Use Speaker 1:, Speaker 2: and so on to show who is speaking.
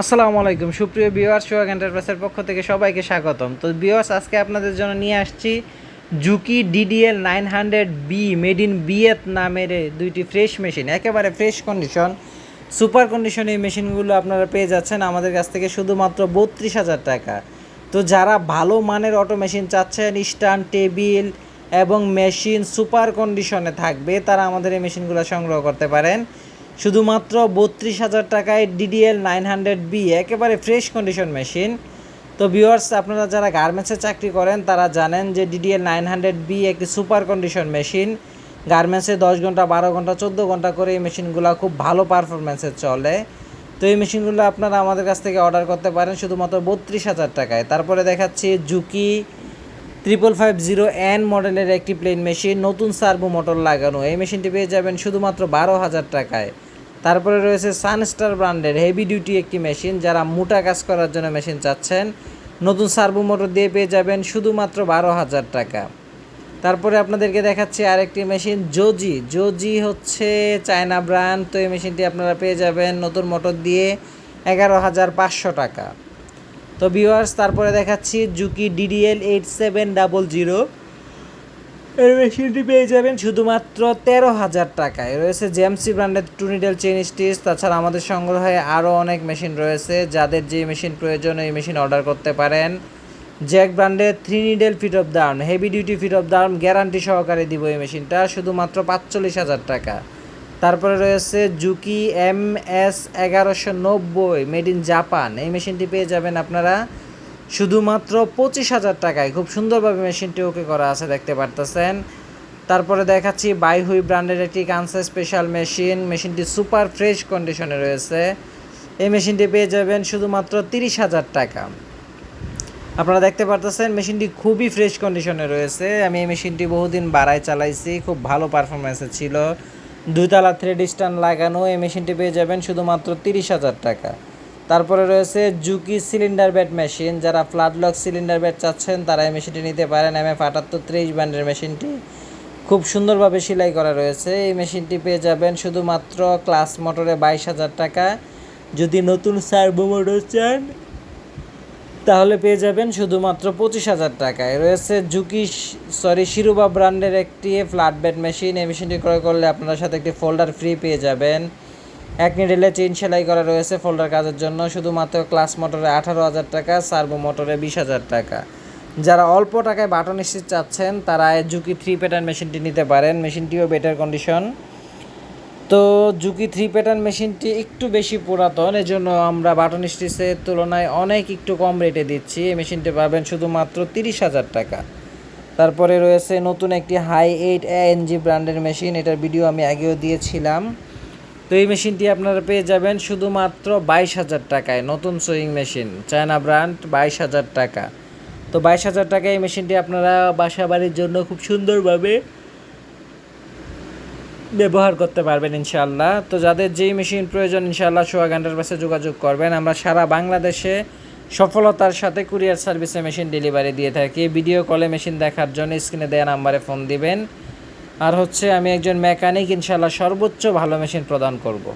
Speaker 1: আসসালামু আলাইকুম। সুপ্রিয় ভিউয়ার্স সোহাগ এন্টারপ্রাইজের পক্ষ থেকে সবাইকে স্বাগতম। তো ভিউয়ার্স আজকে আপনাদের জন্য নিয়ে আসছি Juki DDL nine hundred B made in বিয়েত নামের দুইটি ফ্রেশ মেশিন একেবারে ফ্রেশ কন্ডিশন সুপার কন্ডিশন এই মেশিনগুলো আপনারা পেয়ে যাচ্ছেন আমাদের কাছ থেকে শুধুমাত্র বত্রিশ হাজার টাকা। তো যারা ভালো মানের অটো মেশিন চাচ্ছেন স্ট্যান্ড টেবিল এবং মেশিন সুপার কন্ডিশনে থাকবে, তারা আমাদের এই মেশিনগুলো সংগ্রহ করতে পারেন। শুধুমাত্র বত্রিশ হাজার টাকায় ডিডিএল নাইন হান্ড্রেড বি একেবারে ফ্রেশ কন্ডিশন মেশিন তো ভিউয়ার্স আপনারা যারা গার্মেন্টসে চাকরি করেন, তারা জানেন যে ডিডিএল নাইন হান্ড্রেড বি একটি সুপার কন্ডিশন মেশিন গার্মেন্টসে দশ ঘণ্টা, বারো ঘণ্টা, চোদ্দ ঘণ্টা করে এই মেশিনগুলো খুব ভালো পারফরমেন্সে চলে। তো এই মেশিনগুলো আপনারা আমাদের কাছ থেকে অর্ডার করতে পারেন শুধুমাত্র বত্রিশ হাজার টাকায়। তারপরে দেখাচ্ছি Juki triple five zero N মডেলের একটি প্লেন মেশিন নতুন সার্ভো মোটর লাগানো। এই মেশিনটি পেয়ে যাবেন শুধুমাত্র বারো হাজার টাকায়। তারপরে রয়েছে সানস্টার ব্র্যান্ডের হেভি ডিউটি একটি মেশিন যারা মোটা কাজ করার জন্য মেশিন চাচ্ছেন। নতুন সার্ভো মোটর দিয়ে পেয়ে যাবেন শুধুমাত্র বারো হাজার টাকা। তারপরে আপনাদেরকে দেখাচ্ছি আরেকটি মেশিন জোজি জোজি হচ্ছে চায়না ব্র্যান্ড তো এই মেশিনটি আপনারা পেয়ে যাবেন নতুন মোটর দিয়ে এগারো হাজার পাঁচশো টাকা। তো ভিউয়ার্স তারপরে দেখাচ্ছি Juki DDL eight seven double zero এই মেশিনটি পেয়ে যাবেন শুধুমাত্র তেরো হাজার টাকায়। রয়েছে জেমসি ব্র্যান্ডের টুনিডেল চেন স্টিচ তাছাড়া আমাদের সংগ্রহে আরও অনেক মেশিন রয়েছে যাদের যে মেশিন প্রয়োজন, এই মেশিন অর্ডার করতে পারেন। জ্যাক ব্র্যান্ডের three needle feed off the arm heavy duty feed off the arm guarantee সহকারে দিব এই মেশিনটা শুধুমাত্র পাঁচচল্লিশ হাজার টাকা। তারপরে রয়েছে জুকি এম এস এগারোশো নব্বই মেড ইন জাপান এই মেশিনটি পেয়ে যাবেন আপনারা। শুধুমাত্র পঁচিশ হাজার টাকায় খুব সুন্দরভাবে মেশিনটি ওকে করা আছে, দেখতে পারতেছেন। তারপরে দেখাচ্ছি বাইহুই ব্র্যান্ডের একটি কানসা স্পেশাল মেশিন। মেশিনটি সুপার ফ্রেশ কন্ডিশনে রয়েছে। এই মেশিনটি পেয়ে যাবেন শুধুমাত্র তিরিশ হাজার টাকা। আপনারা দেখতে পারতেছেন মেশিনটি খুবই ফ্রেশ কন্ডিশনে রয়েছে। আমি এই মেশিনটি বহুদিন বাড়ায় চালাইছি, খুব ভালো পারফরমেন্সে ছিল। দুইতলা থ্রেড স্ট্যান্ড লাগানো, এই মেশিনটি পেয়ে যাবেন শুধুমাত্র তিরিশ হাজার টাকা। তারপরে রয়েছে জুকি সিলিন্ডার ব্যাট মেশিন। যারা ফ্ল্যাট লক সিলিন্ডার ব্যাট চাচ্ছেন, তারা এই মেশিনটি নিতে পারেন। এম এফ আটাত্তর ত্রিশ ব্যান্ডের মেশিনটি খুব সুন্দরভাবে সেলাই করা রয়েছে। এই মেশিনটি পেয়ে যাবেন শুধুমাত্র ক্লাস মোটরে বাইশ হাজার টাকা। যদি নতুন সার্ভো মোটর চান, তাহলে পেয়ে যাবেন শুধুমাত্র পঁচিশ হাজার টাকায়। রয়েছে জুকি সরি, শিরুবা ব্র্যান্ডের একটি ফ্ল্যাট বেড মেশিন। এই মেশিনটি ক্রয় করলে আপনার সাথে একটি ফোল্ডার ফ্রি পেয়ে যাবেন। এক নিডেলে চেইন সেলাই করা রয়েছে ফোল্ডার কাজের জন্য, শুধুমাত্র ক্লাস মোটরে আঠারো হাজার টাকা সার্ভো মোটরে বিশ হাজার টাকা। যারা অল্প টাকায় বাটন স্টিচ চাচ্ছেন, তারা জুকি থ্রি প্যাটার্ন মেশিনটি নিতে পারেন। মেশিনটিও বেটার কন্ডিশন তো জুকি থ্রি প্যাটার্ন মেশিনটি একটু বেশি পুরাতন, এজন্য আমরা বাটন স্টিচের তুলনায় অনেক একটু কম রেটে দিচ্ছি। এই মেশিনটি পাবেন শুধুমাত্র তিরিশ হাজার টাকা। তারপরে রয়েছে নতুন একটি হাই এইট এএনজি ব্র্যান্ডের মেশিন, এটার ভিডিও আমি আগেও দিয়েছিলাম। তো এই মেশিনটি আপনারা পেয়ে যাবেন শুধুমাত্র বাইশ হাজার টাকায়। নতুন সুইং মেশিন চায়না ব্র্যান্ড বাইশ হাজার টাকা। তো বাইশ হাজার টাকায় এই মেশিনটি আপনারা বাসা বাড়ির জন্য খুব সুন্দরভাবে ব্যবহার করতে পারবেন ইনশাল্লাহ তো যাদের যেই মেশিন প্রয়োজন ইনশাল্লাহ সোহাগ এন্টারপ্রাইসে যোগাযোগ করবেন। আমরা সারা বাংলাদেশে সফলতার সাথে কুরিয়ার সার্ভিসে মেশিন ডেলিভারি দিয়ে থাকি। ভিডিও কলে মেশিন দেখার জন্য স্ক্রিনে দেওয়া নাম্বারে ফোন দিবেন। আর হচ্ছে আমি একজন মেকানিক ইনশাল্লাহ সর্বোচ্চ ভালো মেশিন প্রদান করব।